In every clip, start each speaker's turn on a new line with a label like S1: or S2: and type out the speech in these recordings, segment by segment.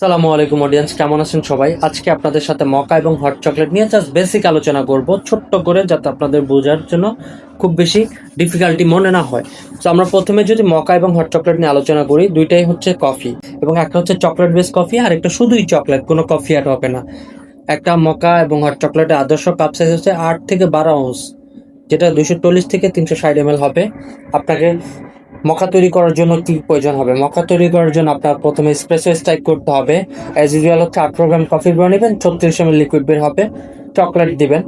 S1: সালামু আলাইকুম অডিয়েন্স কেমন আছেন সবাই? আজকে আপনাদের সাথে মকা এবং হট চকলেট নিয়ে জাস্ট বেসিক আলোচনা করব, ছোট্ট করে যাতে আপনাদের বোঝার জন্য খুব বেশি ডিফিকাল্টি মনে না হয়। তো আমরা প্রথমে যদি মকা এবং হট চকলেট নিয়ে আলোচনা করি, দুইটাই হচ্ছে কফি এবং একটা হচ্ছে চকলেট বেস কফি আর একটা শুধুই চকলেট কোনো কফি আর হবে না। একটা মকা এবং হট চকলেটের আদর্শ কাপ সাইজ হচ্ছে আট থেকে বারো আউন্স যেটা দুশো চল্লিশ থেকে তিনশো ষাট এম হবে। আপনাকে মকা তৈরি করার জন্য কি প্রয়োজন হবে? মকা তৈরি করার জন্য আপনার প্রথমে স্প্রেসো স্ট্রাইক করতে হবে। অ্যাজ ইউজুয়াল হচ্ছে আঠারো গ্রাম কফি বের নেবেন, ছত্রিশ এম লিকুইড বের হবে। চকলেট দিবেন।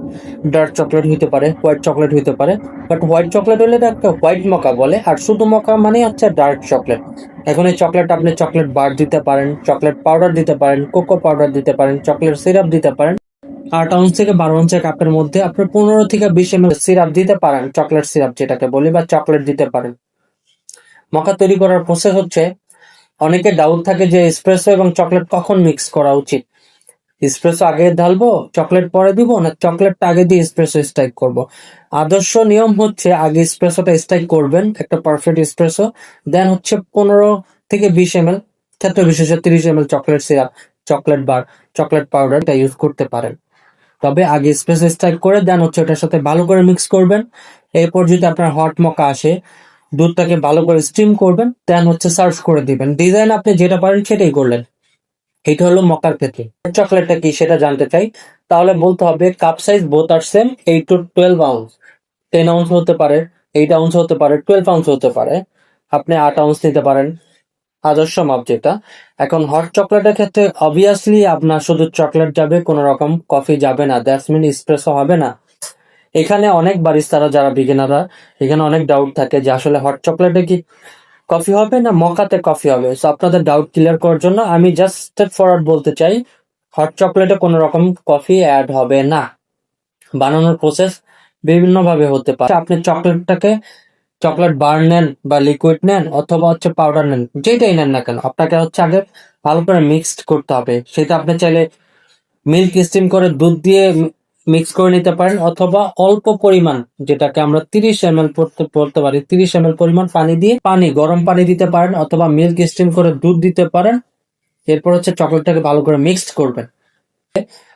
S1: ডার্ক চকলেট হইতে পারে হোয়াইট চকলেট হইতে পারে। বাট হোয়াইট চকলেট হলে একটা হোয়াইট মকা বলে, আর শুধু মকা মানে হচ্ছে ডার্ক চকলেট এখন এই চকলেট আপনি চকলেট বার দিতে পারেন চকলেট পাউডার দিতে পারেন কোকো পাউডার দিতে পারেন চকলেট সিরাপ দিতে পারেন। আট আউন্স থেকে বারো আউন্সের কাপের মধ্যে আপনি পনেরো থেকে বিশ এম সিরাপ দিতে পারেন চকলেট সিরাপ যেটাকে বলি, বা চকলেট দিতে পারেন। মকা তৈরি করার প্রসেস হচ্ছে অনেকে ডাউট থাকে যে এসপ্রেসো এবং চকলেট কখন মিক্স করা উচিত? এসপ্রেসো আগে ঢালবো চকলেট পরে দিব, না চকলেটটা আগে দিয়ে এসপ্রেসো স্ট্রাইক করব? আদর্শ নিয়ম হচ্ছে আগে এসপ্রেসোটা স্ট্রাইক করবেন, একটা পারফেক্ট এসপ্রেসো দেন হচ্ছে পনেরো থেকে বিশ এম এল ক্ষেত্র বিশেষে তিরিশ M L chocolate syrup chocolate bar chocolate powder এটা ইউজ করতে পারেন। তবে আগে স্পেসো স্ট্রাইক করে দেন হচ্ছে ওটার সাথে ভালো করে মিক্স করবেন। এরপর যদি আপনার হট মকা আসে দুধটাকে ভালো করে স্টিম করবেন দেন হচ্ছে সার্ভ করে দিবেন। ডিজাইন আপনি যেটা পারেন সেটাই করলেন। এটা হলো মকার ক্ষেত্রে। চকলেটটা কি সেটা জানতে চাই। তাহলে বলতে হবে cup size both R same eight to twelve ounce ten ounce হতে পারে এইট আউন্স হতে পারে টুয়েলভ আউন্স হতে পারে। আপনি আট আউন্স নিতে পারেন। আদর্শ মাপ যেটা। এখন হট চকলেটের ক্ষেত্রে অবভিয়াসলি আপনার শুধু চকলেট যাবে, কোনো রকম কফি যাবে না। দ্যাটস মিন স্প্রেসও হবে না। এখানে অনেক বারিস্তারা, যারা বিগিনাররা এখানে অনেক ডাউট থাকে যে আসলে হট চকলেটে কি কফি হবে না মকাতে কফি হবে? সো আপনাদের ডাউট ক্লিয়ার করার জন্য আমি জাস্ট ফরওয়ার্ড বলতে চাই হট চকলেটে কোনো রকম কফি অ্যাড হবে না। বানানোর প্রসেস বিভিন্ন ভাবে হতে পারে। আপনি চকলেটটাকে চকলেট বার নেন বা লিকুইড নেন অথবা হচ্ছে পাউডার নেন, যেটাই নেন না কেন, আপনাকে হচ্ছে আগে ভালো করে মিক্সড করতে হবে। সেটা আপনি চাইলে মিল্ক স্টিম করে দুধ দিয়ে মিক্স করে নিতে পারেন অথবা অল্প পরিমাণ, যেটাকে আমরা তিরিশ এম এল বলতে পারি। তিরিশ এম পরিমাণ পানি দিয়ে পানি, গরম পানি দিতে পারেন অথবা মিল্ক স্টিম করে দুধ দিতে পারেন। এরপর হচ্ছে চকলেটটাকে ভালো করে মিক্সড করবেন।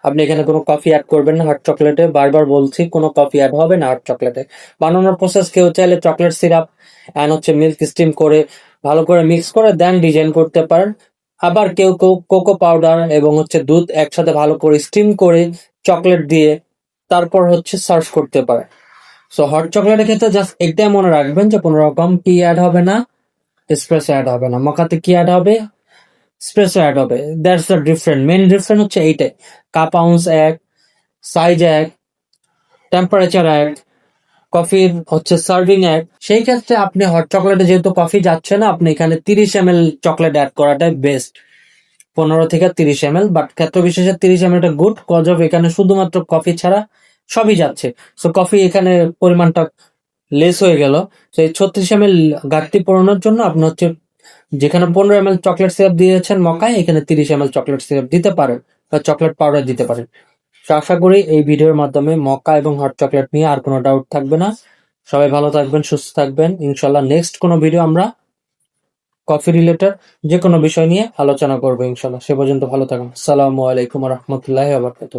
S1: আপনি এখানে কোনো কফি অ্যাড করবেন না হট চকলেটে বারবার বলছি, কোনো কফি অ্যাড হবে না হট চকলেটে বানানোর প্রসেস কেউ চাইলে চকলেট সিরাপ অ্যান্ড হচ্ছে মিল্ক স্টিম করে ভালো করে মিক্স করে দেন ডিজাইন করতে পারেন। আবার কেউ কেউ কোকো পাউডার এবং হচ্ছে দুধ একসাথে ভালো করে স্টিম করে চকলেট দিয়ে তারপর হচ্ছে সার্ভ করতে পারে। সো হট চকলেটের ক্ষেত্রে জাস্ট একটাই মনে রাখবেন যে কোনো রকম কি অ্যাড হবে না? এসপ্রেসো অ্যাড হবে না। মকাতে কি অ্যাড হবে? স্প্রেসো অ্যাড হবে। That's the different main different হচ্ছে এইটাই। কাপ আউন্স এক সাইজ এক টেম্পারেচার এক কফির হচ্ছে সার্ভিং এক সেই ক্ষেত্রে আপনি হট চকলেটে যেহেতু কফি যাচ্ছে না, আপনি এখানে তিরিশ এম চকলেট অ্যাড করাটাই বেস্ট পনেরো থেকে তিরিশ এম বাট ক্ষেত্র বিশেষে তিরিশ এম এলটা গুড কজ অফ এখানে শুধুমাত্র কফি ছাড়া সবই যাচ্ছে। সো কফি এখানে পরিমাণটা লেস হয়ে গেল। সেই ছত্রিশ এম ঘাটতি পূরণের জন্য আপনি হচ্ছে যেখানে পনেরো এম চকলেট সিরাপ দিয়েছেন মকায় এখানে তিরিশ এম চকলেট সিরাপ দিতে পারেন বা চকলেট পাউডার দিতে পারেন। তো আশা করি এই ভিডিওর মাধ্যমে মক্কা এবং হট চকলেট নিয়ে আর কোনো ডাউট থাকবে না। সবাই ভালো থাকবেন, সুস্থ থাকবেন। ইনশাল্লাহ নেক্সট কোনো ভিডিও আমরা কফি রিলেটেড যে কোনো বিষয় নিয়ে আলোচনা করব ইনশাল্লাহ সে পর্যন্ত ভালো থাকুন। আসসালামু আলাইকুম রহমতুল্লাহ আবরকাত